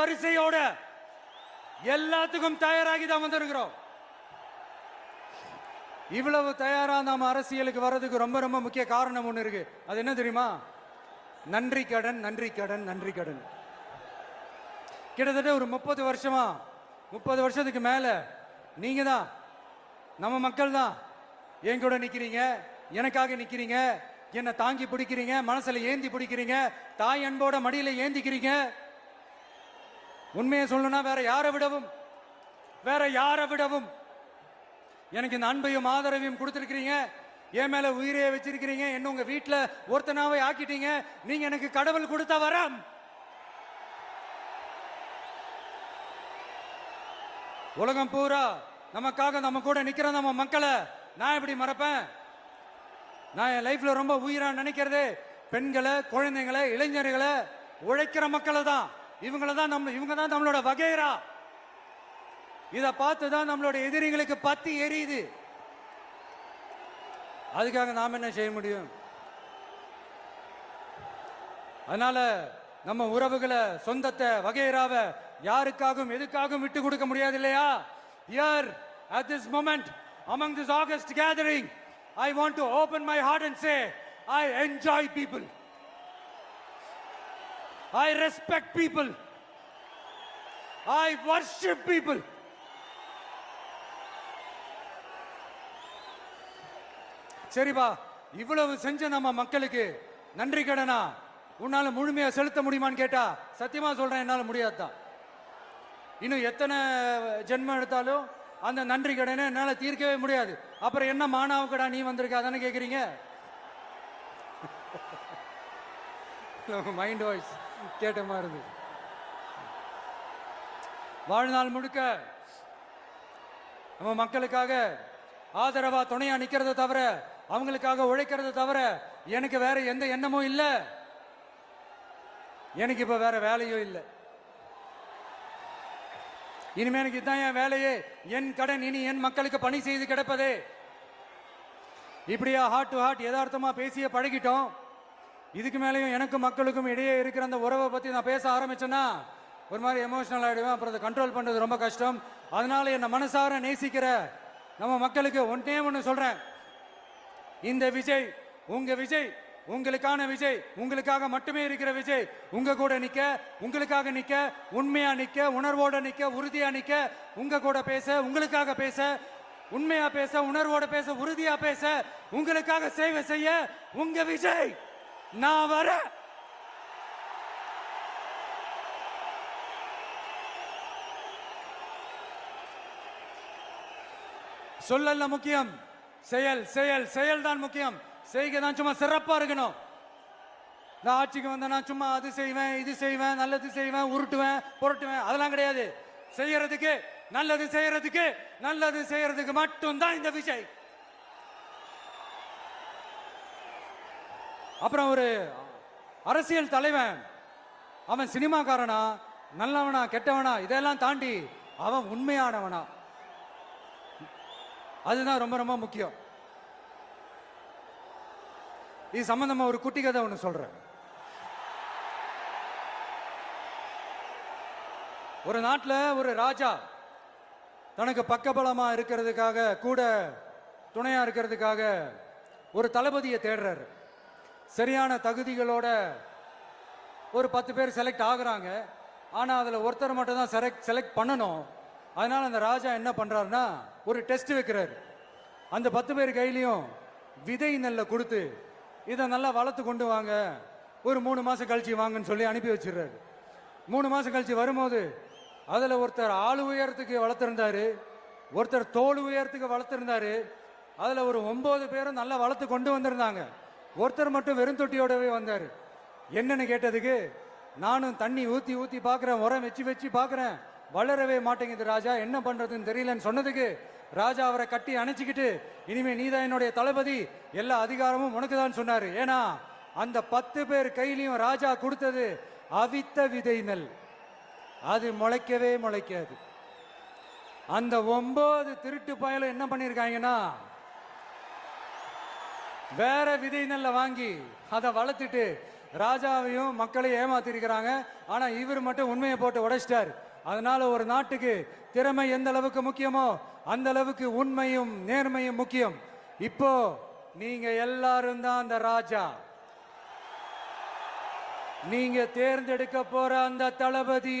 வரிசையோட எல்லாத்துக்கும் தயாராகி தான் வந்திருக்கிறோம். இவ்வளவு தயாரா நாம அரசியலுக்கு வர்றதுக்கு ரொம்ப ரொம்ப முக்கிய காரணம் ஒண்ணு இருக்கு. அது என்ன தெரியுமா? நன்றி கடன் நன்றி கடன் நன்றி கடன். கிட்டத்தட்ட ஒரு முப்பது வருஷமா முப்பது வருஷத்துக்கு மேல நீங்க தான் நம்ம மக்கள் தான் என் கூட நிக்கிறீங்க எனக்காக நிக்கிறீங்க என்னை தாங்கி பிடிக்கிறீங்க மனசுல ஏந்தி பிடிக்கிறீங்க தாய் அன்போட மடியில ஏந்திக்கிறீங்க. உண்மையை சொல்லணும்னா வேற யாரை விடவும்? வேற யாரை விடவும்? எனக்கு இந்த அன்பையும் ஆதரவையும் கொடுத்துருக்கிறீங்க. என் மேல உயிரையே வச்சிருக்கிறீங்க. என்ன உங்க வீட்டில் ஒருத்தனாவே ஆக்கிட்டீங்க? நீங்க எனக்கு கடவுள் கொடுத்த வரம். உலகம் பூரா நமக்காக நம்ம கூட நிக்கிற நம்ம மக்களை. நான் எப்படி மறப்பேன்? நான் என் லைஃப்ல ரொம்ப உயிரா நினைக்கிறது. பெண்களை குழந்தைங்களை இளைஞர்களை உழைக்கிற மக்களை தான். இவங்கள தான் நம்ம இவங்க தான் நம்மளோட வகைரா. இதை பார்த்து தான் நம்மளோட எதிரிகளுக்கு பத்தி எரியுது. அதுக்காக நாம் என்ன செய்ய முடியும்? அதனால நம்ம உறவுகளை சொந்தத்தை வகைராவை யாருக்காகவும் எதுக்காகவும் விட்டு கொடுக்க முடியாது இல்லையா? Here at this moment among this august gathering I want to open my heart and say I enjoy people i respect people. I worship people. சரிப்பா இவ்வளவு செஞ்ச நம்ம மக்களுக்கு நன்றி கடனா? உன்னால முழுமையா செலுத்த முடியுமான்னு கேட்டா சத்தியமா சொல்றேன் என்னால முடியாதுதான். இன்னும் எத்தனை ஜென்மம் எடுத்தாலும் அந்த நன்றி கடனை என்னால தீர்க்கவே முடியாது. அப்புறம் என்ன மானாவுக்கடா நீ வந்திருக்க? அதானே மைண்ட் வாய்ஸ் கேட்ட மாதிரி இருந்தது. வாழ்நாள் முழுக்க நம்ம மக்களுக்காக ஆதரவா துணையா நிக்கிறத தவிர அவங்களுக்காக உழைக்கிறத தவிர எனக்கு வேற எந்த எண்ணமும் இல்ல. எனக்கு இப்ப வேற வேலையும் இல்லை. இனிமே எனக்கு இதுதான் என் வேலையே. என் கடன் இனி என் மக்களுக்கு பணி செய்து கிடப்பதே. இப்படியா ஹார்ட் டு ஹார்ட் யதார்த்தமா பேசிய பழகிட்டோம். இதுக்கு மேலேயும் எனக்கும் மக்களுக்கும் இடையே இருக்கிற அந்த உறவை பத்தி நான் பேச ஆரம்பிச்சேன்னா ஒரு மாதிரி எமோஷனல் ஆகிடுவேன் அப்புறம் அதை கண்ட்ரோல் பண்ணுறது ரொம்ப கஷ்டம். அதனால என்னை மனசார நேசிக்கிற நம்ம மக்களுக்கு ஒன்றே ஒன்று சொல்கிறேன் இந்த விஜய் உங்கள் விஜய் உங்களுக்கான விஜய் உங்களுக்காக மட்டுமே இருக்கிற விஜய் உங்க கூட நிக்க உங்களுக்காக நிக்க உண்மையா நிக்க உணர்வோட நிக்க உறுதியா நிக்க உங்க கூட பேச உங்களுக்காக பேச உண்மையா பேச உணர்வோட பேச உறுதியா பேச உங்களுக்காக சேவை செய்ய உங்க விஜய்! நான் வர. சொல்லல முக்கியம். செயல் செயல் செயல் தான் முக்கியம். செய்கை தான் சும்மா சிறப்பா இருக்கணும். நான் ஆட்சிக்கு வந்தேன்னா சும்மா அது செய்வேன் இது செய்வேன் நல்லது செய்வேன் உருட்டுவேன் புரட்டுவேன். அதெல்லாம் கிடையாது. செய்யறதுக்கு நல்லது செய்யறதுக்கு நல்லது செய்யறதுக்கு மட்டும்தான் இந்த விஷயம். அப்புறம் ஒரு அரசியல் தலைவன். அவன் சினிமாக்காரனா நல்லவனா கெட்டவனா இதெல்லாம் தாண்டி அவன் உண்மையானவனா. அதுதான் ரொம்ப ரொம்ப முக்கியம். இது சம்பந்தமா ஒரு குட்டி கதை ஒன்று சொல்றேன். ஒரு நாட்டில் ஒரு ராஜா தனக்கு பக்கபலமா இருக்கிறதுக்காக கூட துணையா இருக்கிறதுக்காக ஒரு தளபதியை தேடுறாரு. சரியான தகுதிகளோட ஒரு பத்து பேர் செலக்ட் ஆகுறாங்க. ஆனால் அதில் ஒருத்தர் மட்டும் தான் செலக்ட் செலக்ட் பண்ணணும். அதனால் அந்த ராஜா என்ன பண்ணுறாருன்னா ஒரு டெஸ்ட் வைக்கிறாரு. அந்த பத்து பேர் கையிலையும் விதை நெல்லை கொடுத்து இதை நல்லா வளர்த்து கொண்டு வாங்க. ஒரு மூணு மாதம் கழிச்சு வாங்கன்னு சொல்லி அனுப்பி வச்சிடுறாரு. மூணு மாதம் கழிச்சு வரும்போது அதில் ஒருத்தர் ஆள் உயரத்துக்கு வளர்த்துருந்தாரு. ஒருத்தர் தோல் உயரத்துக்கு வளர்த்துருந்தாரு. அதில் ஒரு ஒம்பது பேரும் நல்லா வளர்த்து கொண்டு வந்திருந்தாங்க. ஒருத்தர் மட்டும் வெறும் தொட்டியோடவே வந்தார். என்னன்னு கேட்டதுக்கு நானும் தண்ணி ஊற்றி ஊற்றி பார்க்குறேன் உரம் வச்சு வச்சு பார்க்குறேன் வளரவே மாட்டேங்குது ராஜா என்ன பண்ணுறதுன்னு தெரியலன்னு சொன்னதுக்கு ராஜா அவரை கட்டி அணைச்சிக்கிட்டு இனிமே நீதான் என்னுடைய தளபதி எல்லா அதிகாரமும் உனக்கு தான் சொன்னார். ஏன்னா அந்த பத்து பேர் கையிலையும் ராஜா கொடுத்தது அவித்த விதை நெல். அது முளைக்கவே முளைக்காது. அந்த ஒன்பது திருட்டு பயலும் என்ன பண்ணியிருக்காங்கன்னா வேற விதை நெல்ல வாங்கி அதை வளர்த்துட்டு ராஜாவையும் மக்களையும் ஏமாத்திருக்கிறாங்க. ஆனா இவர் மட்டும் உண்மையை போட்டு உடைச்சிட்டாரு. அதனால ஒரு நாட்டுக்கு திறமை எந்த அளவுக்கு முக்கியமோ அந்த அளவுக்கு உண்மையும் நேர்மையும் முக்கியம். இப்போ நீங்க எல்லாரும் தான் அந்த ராஜா. நீங்க தேர்ந்தெடுக்க போற அந்த தளபதி.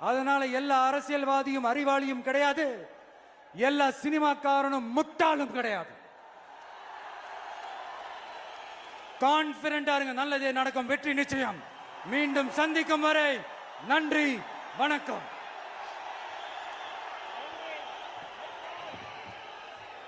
அதனால எல்லா அரசியல்வாதியும் அறிவாளியும் கிடையாது. எல்லா சினிமாக்காரனும் முட்டாளும் கிடையாது. கான்பிடண்டா இருங்க நல்லதே நடக்கும் வெற்றி நிச்சயம். மீண்டும் சந்திக்கும் வரை நன்றி வணக்கம்.